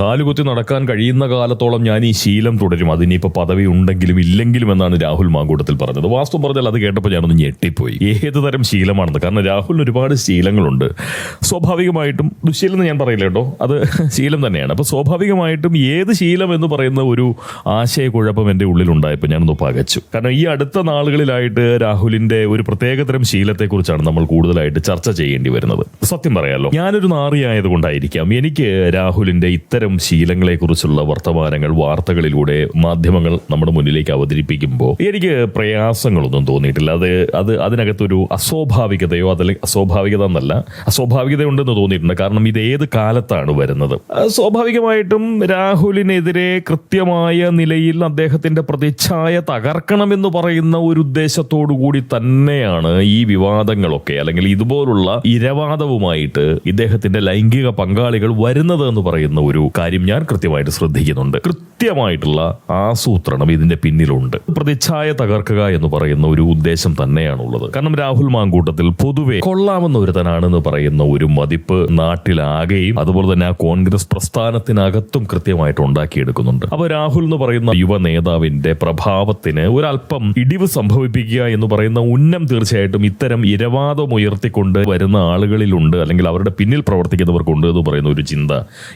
കാലുകുത്തി നടക്കാൻ കഴിയുന്ന കാലത്തോളം ഞാൻ ഈ ശീലം തുടരും. അതിനിപ്പോ പദവി ഉണ്ടെങ്കിലും ഇല്ലെങ്കിലും എന്നാണ് രാഹുൽ മാങ്കൂട്ടത്തിൽ പറഞ്ഞത്. വാസ്തു പറഞ്ഞാൽ അത് കേട്ടപ്പോൾ ഞാനൊന്ന് ഞെട്ടിപ്പോയി. ഏത് തരം ശീലമാണെന്ന്. കാരണം രാഹുലിന് ഒരുപാട് ശീലങ്ങളുണ്ട്. സ്വാഭാവികമായിട്ടും ദുശീലം എന്ന് ഞാൻ പറയില്ല കേട്ടോ. അത് ശീലം തന്നെയാണ്. അപ്പോൾ സ്വാഭാവികമായിട്ടും ഏത് ശീലം എന്ന് പറയുന്ന ഒരു ആശയക്കുഴപ്പം എന്റെ ഉള്ളിലുണ്ടായപ്പോൾ ഞാനൊന്ന് പകച്ചു. കാരണം ഈ അടുത്ത നാളുകളിലായിട്ട് രാഹുലിന്റെ ഒരു പ്രത്യേകതരം ശീലത്തെക്കുറിച്ചാണ് നമ്മൾ കൂടുതലായിട്ട് ചർച്ച ചെയ്യേണ്ടി വരുന്നത്. സത്യം പറയാലോ ഞാനൊരു നാറിയായത് കൊണ്ടായിരിക്കാം എനിക്ക് രാഹുലിന്റെ ഇത്തരം ശീലങ്ങളെക്കുറിച്ചുള്ള വർത്തമാനങ്ങൾ വാർത്തകളിലൂടെ മാധ്യമങ്ങൾ നമ്മുടെ മുന്നിലേക്ക് അവതരിപ്പിക്കുമ്പോൾ എനിക്ക് പ്രയാസങ്ങളൊന്നും തോന്നിയിട്ടില്ല. അത് അത് അതിനകത്തൊരു അസ്വാഭാവികതയോ അതല്ലെങ്കിൽ അസ്വാഭാവികത എന്നല്ല അസ്വാഭാവികത ഉണ്ടെന്ന് തോന്നിയിട്ടുണ്ട്. കാരണം ഇത് ഏത് കാലത്താണ് വരുന്നത്? സ്വാഭാവികമായിട്ടും രാഹുലിനെതിരെ കൃത്യമായ നിലയിൽ അദ്ദേഹത്തിന്റെ പ്രതിച്ഛായ തകർക്കണമെന്ന് പറയുന്ന ഒരു ഉദ്ദേശത്തോടു കൂടി തന്നെയാണ് ഈ വിവാദങ്ങളൊക്കെ അല്ലെങ്കിൽ ഇതുപോലുള്ള ഇരവാദവുമായിട്ട് ഇദ്ദേഹത്തിന്റെ ലൈംഗിക പങ്കാളികൾ വരുന്നത് എന്ന് പറയുന്ന ഒരു കാര്യം ഞാൻ കൃത്യമായിട്ട് ശ്രദ്ധിക്കുന്നുണ്ട്. കൃത്യമായിട്ടുള്ള ആസൂത്രണം ഇതിന്റെ പിന്നിലുണ്ട്. പ്രതിച്ഛായ തകർക്കുക എന്ന് പറയുന്ന ഒരു ഉദ്ദേശം തന്നെയാണുള്ളത്. കാരണം രാഹുൽ മാങ്കൂട്ടത്തിൽ പൊതുവെ കൊള്ളാമെന്ന ഒരുത്തനാണെന്ന് പറയുന്ന ഒരു മതിപ്പ് നാട്ടിലാകെയും അതുപോലെ തന്നെ ആ കോൺഗ്രസ് പ്രസ്ഥാനത്തിനകത്തും കൃത്യമായിട്ട് ഉണ്ടാക്കിയെടുക്കുന്നുണ്ട്. അപ്പൊ രാഹുൽ എന്ന് പറയുന്ന യുവ നേതാവിന്റെ പ്രഭാവത്തിന് ഒരല്പം ഇടിവ് സംഭവിപ്പിക്കുക എന്ന് പറയുന്ന ഉന്നം തീർച്ചയായിട്ടും ഇത്തരം ഇരവാദം ഉയർത്തിക്കൊണ്ട് വരുന്ന ആളുകളിലുണ്ട്. അല്ലെങ്കിൽ അവരുടെ പിന്നിൽ പ്രവർത്തിക്കുന്നവർക്കുണ്ട് എന്ന് പറയുന്ന ഒരു ചിന്ത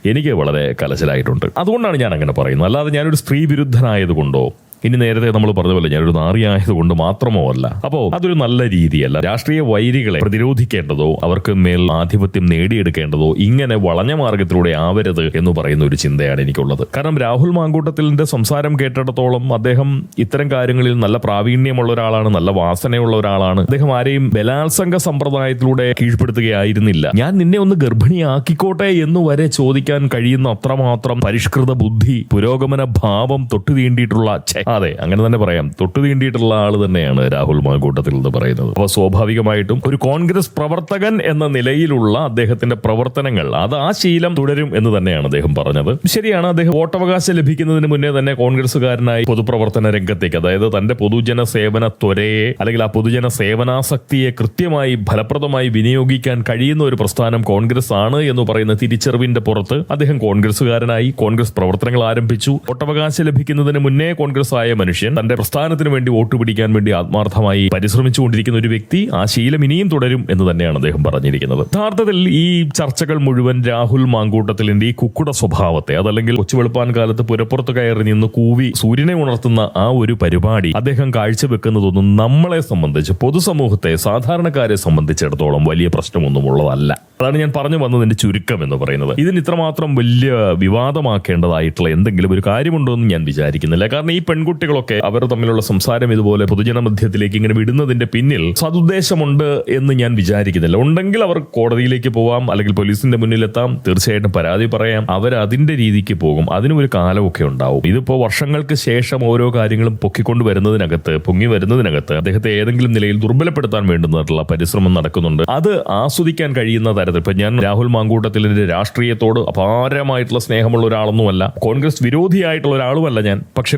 എനിക്ക് വളരെ കലശലായിട്ടുണ്ട്. അതുകൊണ്ടാണ് ഞാൻ അങ്ങനെ പറയുന്നത്. അല്ലാതെ ഞാനൊരു സ്ത്രീ വിരുദ്ധനായതുകൊണ്ടോ ഇനി നേരത്തെ നമ്മൾ പറഞ്ഞ പോലെ ഞാനൊരു നാറിയായതുകൊണ്ട് മാത്രമോ അല്ല. അപ്പോ അതൊരു നല്ല രീതിയല്ല. രാഷ്ട്രീയ വൈരികളെ പ്രതിരോധിക്കേണ്ടതോ അവർക്ക് മേൽ ആധിപത്യം നേടിയെടുക്കേണ്ടതോ ഇങ്ങനെ വളഞ്ഞ മാർഗത്തിലൂടെ ആവരുത് എന്ന് പറയുന്ന ഒരു ചിന്തയാണ് എനിക്കുള്ളത്. കാരണം രാഹുൽ മാങ്കൂട്ടത്തിലിന്റെ സംസാരം കേട്ടിടത്തോളം അദ്ദേഹം ഇത്തരം കാര്യങ്ങളിൽ നല്ല പ്രാവീണ്യമുള്ള ഒരാളാണ് നല്ല വാസനയുള്ള ഒരാളാണ്. അദ്ദേഹം ആരെയും ബലാത്സംഗ സമ്പ്രദായത്തിലൂടെ കീഴ്പ്പെടുത്തുകയായിരുന്നില്ല. ഞാൻ നിന്നെ ഒന്ന് ഗർഭിണിയാക്കിക്കോട്ടെ എന്ന് വരെ ചോദിക്കാൻ കഴിയുന്ന അത്രമാത്രം പരിഷ്കൃത ബുദ്ധി പുരോഗമന ഭാവം തൊട്ടു തീണ്ടിയിട്ടുള്ള അതെ അങ്ങനെ തന്നെ പറയാം. തൊട്ടു തീണ്ടിയിട്ടുള്ള ആൾ തന്നെയാണ് രാഹുൽ മാങ്കൂട്ടത്തിൽ എന്ന് പറയുന്നത്. അപ്പൊ സ്വാഭാവികമായിട്ടും ഒരു കോൺഗ്രസ് പ്രവർത്തകൻ എന്ന നിലയിലുള്ള അദ്ദേഹത്തിന്റെ പ്രവർത്തനങ്ങൾ അത് ആ ശീലം തുടരും എന്ന് തന്നെയാണ് അദ്ദേഹം പറഞ്ഞത്. ശരിയാണ് അദ്ദേഹം വോട്ടവകാശം ലഭിക്കുന്നതിന് മുന്നേ തന്നെ കോൺഗ്രസുകാരനായി പൊതുപ്രവർത്തന രംഗത്തേക്ക് അതായത് തന്റെ പൊതുജന സേവന ത്വരയെ അല്ലെങ്കിൽ ആ പൊതുജന സേവനാസക്തിയെ കൃത്യമായി ഫലപ്രദമായി വിനിയോഗിക്കാൻ കഴിയുന്ന ഒരു പ്രസ്ഥാനം കോൺഗ്രസ് ആണ് എന്ന് പറയുന്ന തിരിച്ചറിവിന്റെ പുറത്ത് അദ്ദേഹം കോൺഗ്രസുകാരനായി കോൺഗ്രസ് പ്രവർത്തനങ്ങൾ ആരംഭിച്ചു. വോട്ടവകാശം ലഭിക്കുന്നതിന് മുന്നേ കോൺഗ്രസ് ആയ മനുഷ്യൻ തന്റെ പ്രസ്ഥാനത്തിന് വേണ്ടി വോട്ട് പിടിക്കാൻ വേണ്ടി ആത്മാർത്ഥമായി പരിശ്രമിച്ചുകൊണ്ടിരിക്കുന്ന ഒരു വ്യക്തി ആ ശീലം ഇനിയും തുടരും എന്ന് തന്നെയാണ് അദ്ദേഹം പറഞ്ഞിരിക്കുന്നത്. യഥാർത്ഥത്തിൽ ഈ ചർച്ചകൾ മുഴുവൻ രാഹുൽ മാങ്കൂട്ടത്തിലിന്റെ ഈ കുക്കുട സ്വഭാവത്തെ അതല്ലെങ്കിൽ കൊച്ചു വെളുപ്പാൻ കാലത്ത് പുരപ്പുറത്ത് കയറി നിന്ന് കൂവി സൂര്യനെ ഉണർത്തുന്ന ആ ഒരു പരിപാടി അദ്ദേഹം കാഴ്ചവെക്കുന്നതൊന്നും നമ്മളെ സംബന്ധിച്ച് പൊതുസമൂഹത്തെ സാധാരണക്കാരെ സംബന്ധിച്ചിടത്തോളം വലിയ പ്രശ്നമൊന്നും ഉള്ളതല്ല അതാണ് ഞാൻ പറഞ്ഞു വന്നതിന്റെ ചുരുക്കം എന്ന് പറയുന്നത്. ഇതിന് ഇത്രമാത്രം വലിയ വിവാദമാക്കേണ്ടതായിട്ടുള്ള എന്തെങ്കിലും ഒരു കാര്യമുണ്ടോ എന്ന് ഞാൻ വിചാരിക്കുന്നില്ല. കാരണം ഈ പെൺകുട്ടികളൊക്കെ അവർ തമ്മിലുള്ള സംസാരം ഇതുപോലെ പൊതുജന മധ്യത്തിലേക്ക് ഇങ്ങനെ വിടുന്നതിന്റെ പിന്നിൽ സതുദ്ദേശമുണ്ട് എന്ന് ഞാൻ വിചാരിക്കുന്നില്ല. ഉണ്ടെങ്കിൽ അവർ കോടതിയിലേക്ക് പോവാം അല്ലെങ്കിൽ പോലീസിന്റെ മുന്നിലെത്താം. തീർച്ചയായിട്ടും പരാതി പറയാം. അവർ അതിന്റെ രീതിക്ക് പോകും. അതിനും ഒരു കാലമൊക്കെ ഉണ്ടാവും. ഇതിപ്പോ വർഷങ്ങൾക്ക് ശേഷം ഓരോ കാര്യങ്ങളും പൊക്കിക്കൊണ്ട് വരുന്നതിനകത്ത് പൊങ്ങി വരുന്നതിനകത്ത് അദ്ദേഹത്തെ ഏതെങ്കിലും നിലയിൽ ദുർബലപ്പെടുത്താൻ വേണ്ടുന്നതായിട്ടുള്ള പരിശ്രമം നടക്കുന്നുണ്ട്. അത് ആസ്വദിക്കാൻ കഴിയുന്ന തരത്തിൽ. ഇപ്പൊ ഞാൻ രാഹുൽ മാങ്കൂട്ടത്തിലിന്റെ രാഷ്ട്രീയത്തോട് അപാരമായിട്ടുള്ള സ്നേഹമുള്ള ഒരാളൊന്നുമല്ല. കോൺഗ്രസ് വിരോധിയായിട്ടുള്ള ഒരാളുമല്ല ഞാൻ. പക്ഷെ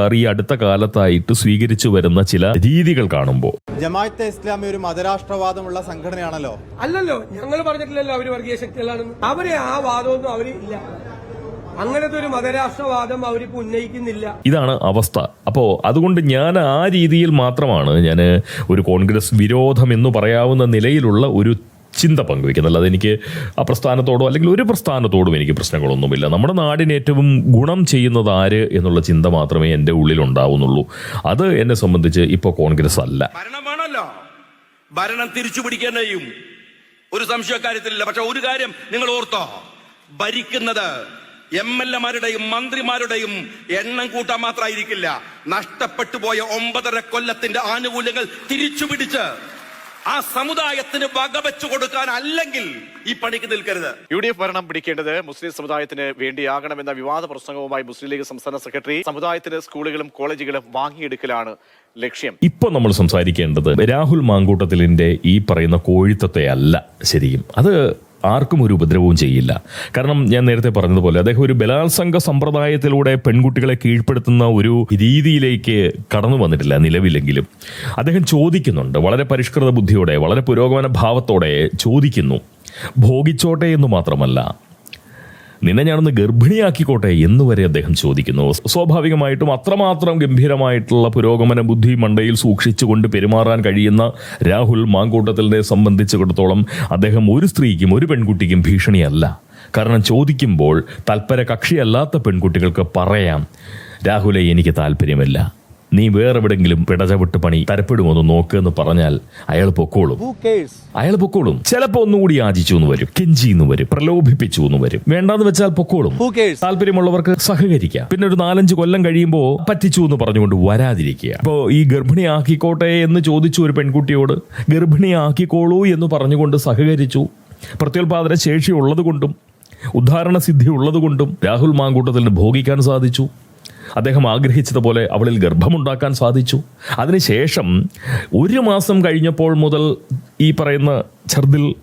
കോൺഗ്രസുകാർ ഈ അടുത്ത കാലത്തായിട്ട് സ്വീകരിച്ചു വരുന്ന ചില രീതികൾ കാണുമ്പോൾ. ജമാഅത്തെ ഇസ്ലാമി ഒരു മതരാഷ്ട്രവാദമുള്ള സംഘടനയാണല്ലോ. അല്ലല്ലോ ഞങ്ങൾ പറഞ്ഞിട്ടില്ലല്ലോ അവർ വർഗീയ ശക്തികളാണെന്ന് അവരെ ആ വാദമൊന്നും അവർ ഇല്ല. അങ്ങനത്തെ ഒരു മതരാഷ്ട്രവാദം അവരിപ്പോ ഉന്നയിക്കുന്നില്ല. ഇതാണ് അവസ്ഥ. അപ്പോ അതുകൊണ്ട് ഞാൻ ആ രീതിയിൽ മാത്രമാണ് ഞാൻ ഒരു കോൺഗ്രസ് വിരോധം എന്ന് പറയാവുന്ന നിലയിലുള്ള ഒരു ചിന്ത പങ്കുവെക്കുന്നത് അല്ലാതെ എനിക്ക് ആ പ്രസ്ഥാനത്തോടോ അല്ലെങ്കിൽ ഒരു പ്രസ്ഥാനത്തോടും എനിക്ക് പ്രശ്നങ്ങളൊന്നുമില്ല. നമ്മുടെ നാടിന് ഏറ്റവും ഗുണം ചെയ്യുന്നത് ആര് എന്നുള്ള ചിന്ത മാത്രമേ എന്റെ ഉള്ളിൽ ഉണ്ടാവുന്നുള്ളൂ അത് എന്നെ സംബന്ധിച്ച് ഇപ്പോൾ കോൺഗ്രസ് അല്ല. ഭരണം വേണമല്ലോ തിരിച്ചു പിടിക്കാൻ കഴിയും. ഒരു സംശയക്കാര്യത്തിലില്ല പക്ഷെ ഒരു കാര്യം നിങ്ങൾ ഓർത്തോ. ഭരിക്കുന്നത് എം എൽ എമാരുടെയും മന്ത്രിമാരുടെയും എണ്ണം കൂട്ടാൻ മാത്രമായിരിക്കില്ല. നഷ്ടപ്പെട്ടു പോയ ഒമ്പതര കൊല്ലത്തിന്റെ ആനുകൂല്യങ്ങൾ തിരിച്ചു പിടിച്ച് ആ സമുദായത്തിന് വകവെച്ചു കൊടുക്കാൻ അല്ലെങ്കിൽ ഈ പണിക്ക് നിൽക്കരുത്. യു ഡി എഫ് ഭരണം പിടിക്കേണ്ടത് മുസ്ലിം സമുദായത്തിന് വേണ്ടിയാകണമെന്ന വിവാദ പ്രസംഗവുമായി മുസ്ലിം ലീഗ് സംസ്ഥാന സെക്രട്ടറി സമുദായത്തിന് സ്കൂളുകളും കോളേജുകളും വാങ്ങിയെടുക്കലാണ് ലക്ഷ്യം. ഇപ്പൊ നമ്മൾ സംസാരിക്കേണ്ടത് രാഹുൽ മാങ്കൂട്ടത്തിലിന്റെ ഈ പറയുന്ന കോഴിത്തത്തെ അല്ല ശരിക്കും. അത് ആർക്കും ഒരു ഉപദ്രവവും ചെയ്യില്ല. കാരണം ഞാൻ നേരത്തെ പറഞ്ഞതുപോലെ അദ്ദേഹം ഒരു ബലാത്സംഗ സമ്പ്രദായത്തിലൂടെ പെൺകുട്ടികളെ കീഴ്പ്പെടുത്തുന്ന ഒരു രീതിയിലേക്ക് കടന്നു വന്നിട്ടില്ല നിലവിലെങ്കിലും. അദ്ദേഹം ചോദിക്കുന്നുണ്ട് വളരെ പരിഷ്കൃത ബുദ്ധിയോടെ വളരെ പുരോഗമന ഭാവത്തോടെ ചോദിക്കുന്നു. ഭോഗിച്ചോട്ടെ എന്ന് മാത്രമല്ല നിന്നെ ഞാനൊന്ന് ഗർഭിണിയാക്കിക്കോട്ടെ എന്ന് വരെ അദ്ദേഹം ചോദിക്കുന്നു. സ്വാഭാവികമായിട്ടും അത്രമാത്രം ഗംഭീരമായിട്ടുള്ള പുരോഗമന ബുദ്ധി മണ്ടയിൽ സൂക്ഷിച്ചുകൊണ്ട് പെരുമാറാൻ കഴിയുന്ന രാഹുൽ മാങ്കൂട്ടത്തിലിനെ സംബന്ധിച്ചിടത്തോളം അദ്ദേഹം ഒരു സ്ത്രീക്കും ഒരു പെൺകുട്ടിക്കും ഭീഷണിയല്ല. കാരണം ചോദിക്കുമ്പോൾ തൽപര കക്ഷിയല്ലാത്ത പെൺകുട്ടികൾക്ക് പറയാം രാഹുലെ എനിക്ക് താല്പര്യമില്ല നീ വേറെവിടെങ്കിലും പിടചവിട്ട് പണി തരപ്പെടുമോന്ന് നോക്ക് എന്ന് പറഞ്ഞാൽ അയാൾ പൊക്കോളും. അയാൾ പൊക്കോളും. ചിലപ്പോ ഒന്നുകൂടി യാചിച്ചു എന്ന് വരും. കെഞ്ചി എന്ന് വരും. പ്രലോഭിപ്പിച്ചു എന്ന് വരും. വേണ്ടാന്ന് വെച്ചാൽ പൊക്കോളും. താല്പര്യമുള്ളവർക്ക് സഹകരിക്കാം. പിന്നെ ഒരു നാലഞ്ച് കൊല്ലം കഴിയുമ്പോൾ പറ്റിച്ചു എന്ന് പറഞ്ഞുകൊണ്ട് വരാതിരിക്കുക. ഇപ്പോ ഈ ഗർഭിണി ഗർഭിണിയാക്കിക്കോട്ടെ എന്ന് ചോദിച്ചു ഒരു പെൺകുട്ടിയോട് ഗർഭിണി ആക്കിക്കോളൂ എന്ന് പറഞ്ഞുകൊണ്ട് സഹകരിച്ചു. പ്രത്യുൽപാദന ശേഷി ഉള്ളതുകൊണ്ടും ഉദ്ധാരണ സിദ്ധി ഉള്ളതുകൊണ്ടും രാഹുൽ മാങ്കൂട്ടത്തിന് ഭോഗിക്കാൻ സാധിച്ചു. അദ്ദേഹം ആഗ്രഹിച്ചതുപോലെ അവളിൽ ഗർഭമുണ്ടാക്കാൻ സാധിച്ചു. അതിനുശേഷം ഒരു മാസം കഴിഞ്ഞപ്പോൾ മുതൽ ഈ പറയുന്ന ഛർദിൽ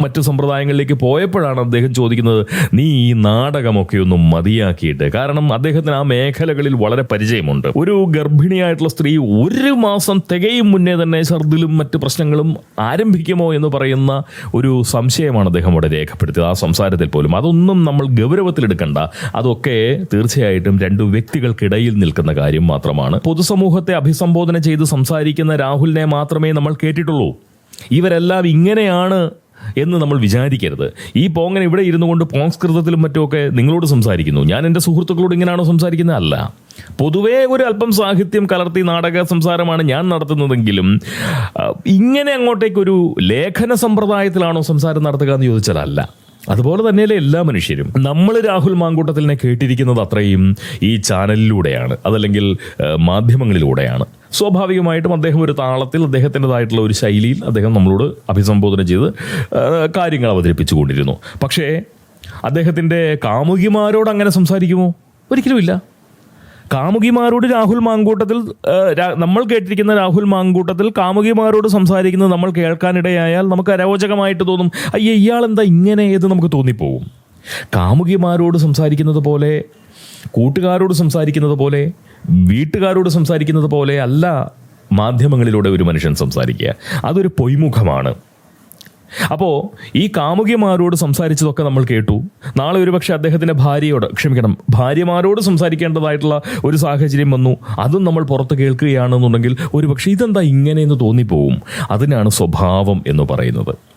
മറ്റു സമ്പ്രദായങ്ങളിലേക്ക് പോയപ്പോഴാണ് അദ്ദേഹം ചോദിക്കുന്നത് നീ ഈ നാടകമൊക്കെ ഒന്ന് മതിയാക്കിയിട്ട്. കാരണം അദ്ദേഹത്തിന് ആ മേഖലകളിൽ വളരെ പരിചയമുണ്ട്. ഒരു ഗർഭിണിയായിട്ടുള്ള സ്ത്രീ ഒരു മാസം തികയും മുന്നേ തന്നെ ഛർദിലും മറ്റു പ്രശ്നങ്ങളും ആരംഭിക്കുമോ എന്ന് പറയുന്ന ഒരു സംശയമാണ് അദ്ദേഹം അവിടെ രേഖപ്പെടുത്തിയത്. ആ സംസാരത്തിൽ പോലും അതൊന്നും നമ്മൾ ഗൗരവത്തിലെടുക്കണ്ട. അതൊക്കെ തീർച്ചയായിട്ടും രണ്ടു വ്യക്തികൾക്കിടയിൽ നിൽക്കുന്ന കാര്യം മാത്രമാണ്. പൊതുസമൂഹത്തെ അഭിസംബോധന ചെയ്ത് സംസാരിക്കുന്ന രാഹുലിനെ മാത്രമേ നമ്മൾ കേട്ടിട്ടുള്ളൂ. ഇവരെല്ലാം ഇങ്ങനെയാണ് എന്ന് നമ്മൾ വിചാരിക്കരുത്. ഈ പോങ്ങൻ ഇവിടെ ഇരുന്നു കൊണ്ട് പോങ്സ്കൃതത്തിലും മറ്റുമൊക്കെ നിങ്ങളോട് സംസാരിക്കുന്നു. ഞാൻ എന്റെ സുഹൃത്തുക്കളോട് ഇങ്ങനെയാണോ സംസാരിക്കുന്നത്? അല്ല. പൊതുവേ ഒരു അല്പം സാഹിത്യം കലർത്തി നാടക സംസാരമാണ് ഞാൻ നടത്തുന്നതെങ്കിലും ഇങ്ങനെ അങ്ങോട്ടേക്കൊരു ലേഖന സമ്പ്രദായത്തിലാണോ സംസാരം നടത്തുക എന്ന് ചോദിച്ചതല്ല അതുപോലെ തന്നെയല്ലേ എല്ലാ മനുഷ്യരും. നമ്മൾ രാഹുൽ മാങ്കൂട്ടത്തിലിനെ കേട്ടിരിക്കുന്നത് അത്രയും ഈ ചാനലിലൂടെയാണ്. അതല്ലെങ്കിൽ മാധ്യമങ്ങളിലൂടെയാണ്. സ്വാഭാവികമായിട്ടും അദ്ദേഹം ഒരു താളത്തിൽ അദ്ദേഹത്തിന്റെതായിട്ടുള്ള ഒരു ശൈലിയിൽ അദ്ദേഹം നമ്മളോട് അഭിസംബോധന ചെയ്ത് കാര്യങ്ങൾ അവതരിപ്പിച്ചുകൊണ്ടിരുന്നു പക്ഷേ അദ്ദേഹത്തിന്റെ കാമുകിമാരോട് അങ്ങനെ സംസാരിക്കുമോ? ഒരിക്കലുമില്ല. കാമുകിമാരോട് രാഹുൽ മാങ്കൂട്ടത്തിൽ നമ്മൾ കേട്ടിരിക്കുന്ന രാഹുൽ മാങ്കൂട്ടത്തിൽ കാമുകിമാരോട് സംസാരിക്കുന്നത് നമ്മൾ കേൾക്കാനിടയായാൽ നമുക്ക് അരോചകമായിട്ട് തോന്നും അയ്യേ ഇയാൾ എന്താ ഇങ്ങനെ എന്ന് നമുക്ക് തോന്നിപ്പോവും. കാമുകിമാരോട് സംസാരിക്കുന്നത് പോലെ കൂട്ടുകാരോട് സംസാരിക്കുന്നത് പോലെ വീട്ടുകാരോട് സംസാരിക്കുന്നത് പോലെ അല്ല മാധ്യമങ്ങളിലൂടെ ഒരു മനുഷ്യൻ സംസാരിക്കുക. അതൊരു പൊയ്മുഖമാണ്. അപ്പോൾ ഈ കാമുകിമാരോട് സംസാരിച്ചതൊക്കെ നമ്മൾ കേട്ടു. നാളെ ഒരുപക്ഷെ അദ്ദേഹത്തിന്റെ ഭാര്യയോട് ക്ഷമിക്കണം ഭാര്യമാരോട് സംസാരിക്കേണ്ടതായിട്ടുള്ള ഒരു സാഹചര്യം വന്നു. അതും നമ്മൾ പുറത്ത് കേൾക്കുകയാണെന്നുണ്ടെങ്കിൽ ഒരുപക്ഷെ ഇതെന്താ ഇങ്ങനെയെന്ന് തോന്നിപ്പോവും. അതിനാണ് സ്വഭാവം എന്ന് പറയുന്നത്.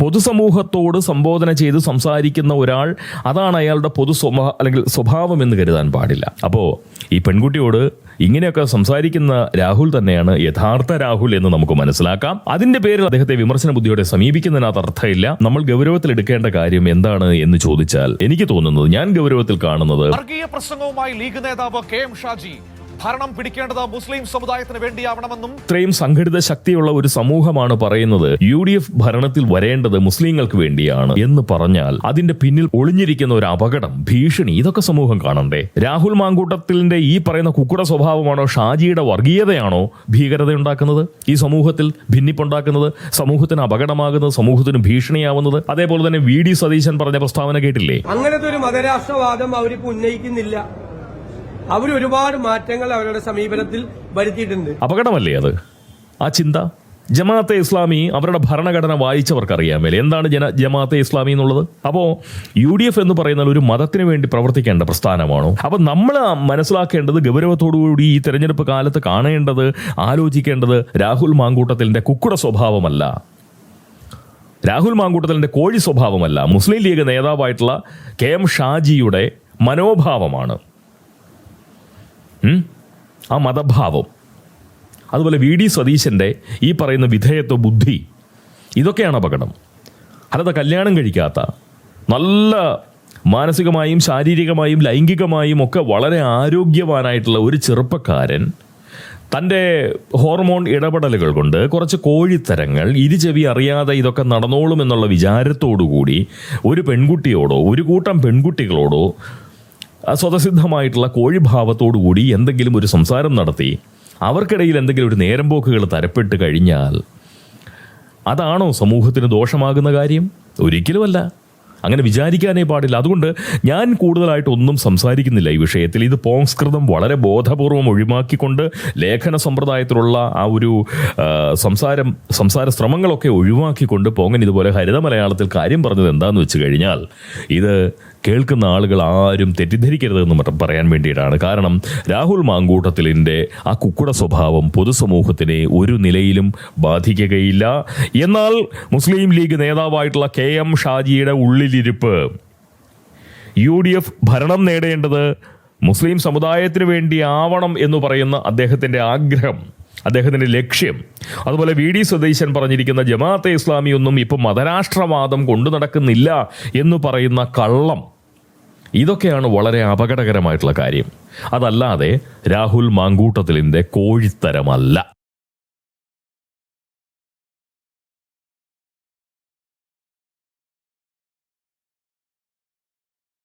പൊതുസമൂഹത്തോട് സംബോധന ചെയ്ത് സംസാരിക്കുന്ന ഒരാൾ അതാണ് അയാളുടെ പൊതു അല്ലെങ്കിൽ സ്വഭാവം എന്ന് കരുതാൻ പാടില്ല. അപ്പോൾ ഈ പെൺകുട്ടിയോട് ഇങ്ങനെയൊക്കെ സംസാരിക്കുന്ന രാഹുൽ തന്നെയാണ് യഥാർത്ഥ രാഹുൽ എന്ന് നമുക്ക് മനസ്സിലാക്കാം. അതിന്റെ പേരിൽ അദ്ദേഹത്തെ വിമർശന ബുദ്ധിയോടെ സമീപിക്കുന്നതിനകത്ത് അർത്ഥമില്ല. നമ്മൾ ഗൗരവത്തിൽ എടുക്കേണ്ട കാര്യം എന്താണ് എന്ന് ചോദിച്ചാൽ എനിക്ക് തോന്നുന്നത് ഞാൻ ഗൗരവത്തിൽ കാണുന്നത് വർഗീയ പ്രസംഗവുമായി ലീഗ് നേതാവ് കെ എം ഷാജി ഭരണം പിടിക്കേണ്ടത് മുസ്ലിം സമുദായത്തിന് വേണ്ടിയാവണമെന്നും ഇത്രയും സംഘടിത ശക്തിയുള്ള ഒരു സമൂഹമാണ് പറയുന്നത്. യു ഡി എഫ് ഭരണത്തിൽ വരേണ്ടത് മുസ്ലിങ്ങൾക്ക് വേണ്ടിയാണ് എന്ന് പറഞ്ഞാൽ അതിന്റെ പിന്നിൽ ഒളിഞ്ഞിരിക്കുന്ന ഒരു അപകടം ഭീഷണി ഇതൊക്കെ സമൂഹം കാണണ്ടേ? രാഹുൽ മാങ്കൂട്ടത്തിന്റെ ഈ പറയുന്ന കുക്കുട സ്വഭാവമാണോ ഷാജിയുടെ വർഗീയതയാണോ ഭീകരത ഉണ്ടാക്കുന്നത് ഈ സമൂഹത്തിൽ ഭിന്നിപ്പുണ്ടാക്കുന്നത് സമൂഹത്തിന് അപകടമാകുന്നത് സമൂഹത്തിന് ഭീഷണിയാവുന്നത്? അതേപോലെ തന്നെ വി ഡി സതീശൻ പറഞ്ഞ പ്രസ്താവന കേട്ടില്ലേ? അങ്ങനത്തെ ഒരു മതരാഷ്ട്രവാദം അവരിപ്പോ ഉന്നയിക്കുന്നില്ല. അവർ ഒരുപാട് മാറ്റങ്ങൾ അവരുടെ സമീപനത്തിൽ വരുത്തിയിട്ടുണ്ട്. അപകടമല്ലേ അത്? ആ ചിന്ത? ജമാഅത്തെ ഇസ്ലാമി അവരുടെ ഭരണഘടന വായിച്ചവർക്കറിയാമല്ലേ എന്താണ് ജന ജമാഅത്തെ ഇസ്ലാമി എന്നുള്ളത്? അപ്പോൾ യു ഡി എഫ് എന്ന് പറയുന്നത് ഒരു മതത്തിന് വേണ്ടി പ്രവർത്തിക്കേണ്ട പ്രസ്ഥാനമാണോ? അപ്പോൾ നമ്മൾ മനസ്സിലാക്കേണ്ടത് ഗൗരവത്തോടുകൂടി ഈ തെരഞ്ഞെടുപ്പ് കാലത്ത് കാണേണ്ടത് ആലോചിക്കേണ്ടത് രാഹുൽ മാങ്കൂട്ടത്തിന്റെ കുക്കുട സ്വഭാവമല്ല. രാഹുൽ മാങ്കൂട്ടത്തിന്റെ കോഴി സ്വഭാവമല്ല. മുസ്ലിം ലീഗ് നേതാവായിട്ടുള്ള കെ എം ഷാജിയുടെ മനോഭാവമാണ്? ആ മതഭാവം. അതുപോലെ വി ഡി സതീശന്റെ ഈ പറയുന്ന വിധേയത്വ ബുദ്ധി ഇതൊക്കെയാണ് അപകടം. അല്ലാതെ കല്യാണം കഴിക്കാത്ത നല്ല മാനസികമായും ശാരീരികമായും ലൈംഗികമായും ഒക്കെ വളരെ ആരോഗ്യവാനായിട്ടുള്ള ഒരു ചെറുപ്പക്കാരൻ തന്റെ ഹോർമോൺ ഇടപെടലുകൾ കൊണ്ട് കുറച്ച് കോഴിത്തരങ്ങൾ ഇരുചെവി അറിയാതെ ഇതൊക്കെ നടന്നോളും എന്നുള്ള വിചാരത്തോടുകൂടി ഒരു പെൺകുട്ടിയോടോ ഒരു കൂട്ടം പെൺകുട്ടികളോടോ സ്വതസിദ്ധമായിട്ടുള്ള കോഴിഭാവത്തോടുകൂടി എന്തെങ്കിലും ഒരു സംസാരം നടത്തി അവർക്കിടയിൽ എന്തെങ്കിലും ഒരു നേരം പോക്കുകൾ തരപ്പെട്ട് കഴിഞ്ഞാൽ അതാണോ സമൂഹത്തിന് ദോഷമാകുന്ന കാര്യം? ഒരിക്കലുമല്ല. അങ്ങനെ വിചാരിക്കാനേ പാടില്ല. അതുകൊണ്ട് ഞാൻ കൂടുതലായിട്ട് ഒന്നും സംസാരിക്കുന്നില്ല ഈ വിഷയത്തിൽ. ഇത് പോംസ്കൃതം വളരെ ബോധപൂർവം ഒഴിവാക്കിക്കൊണ്ട് ലേഖന സമ്പ്രദായത്തിലുള്ള ആ ഒരു സംസാരം സംസാര ശ്രമങ്ങളൊക്കെ ഒഴിവാക്കിക്കൊണ്ട് പോങ്ങൻ ഇതുപോലെ ഹരിത മലയാളത്തിൽ കാര്യം പറഞ്ഞത് എന്താണെന്ന് വെച്ച് കഴിഞ്ഞാൽ ഇത് കേൾക്കുന്ന ആളുകൾ ആരും തെറ്റിദ്ധരിക്കരുതെന്ന് പറയാൻ വേണ്ടിയിട്ടാണ്. കാരണം രാഹുൽ മാങ്കൂട്ടത്തിലിന്റെ ആ കുക്കുട സ്വഭാവം പൊതുസമൂഹത്തിനെ ഒരു നിലയിലും ബാധിക്കുകയില്ല. എന്നാൽ മുസ്ലിം ലീഗ് നേതാവായിട്ടുള്ള കെ എം ഷാജിയുടെ ഉള്ളിലിരിപ്പ് യു ഡി എഫ് ഭരണം നേടേണ്ടത് മുസ്ലിം സമുദായത്തിന് വേണ്ടി ആവണം എന്ന് പറയുന്ന അദ്ദേഹത്തിന്റെ ആഗ്രഹം അദ്ദേഹത്തിന്റെ ലക്ഷ്യം. അതുപോലെ വി ഡി സ്വദേശൻ പറഞ്ഞിരിക്കുന്ന ജമാഅത്തെ ഇസ്ലാമി ഒന്നും ഇപ്പം മതരാഷ്ട്രവാദം കൊണ്ടു നടക്കുന്നില്ല എന്ന് പറയുന്ന കള്ളം ഇതൊക്കെയാണ് വളരെ അപകടകരമായിട്ടുള്ള കാര്യം. അതല്ലാതെ രാഹുൽ മാങ്കൂട്ടത്തിലിന്റെ കോഴിത്തരമല്ല.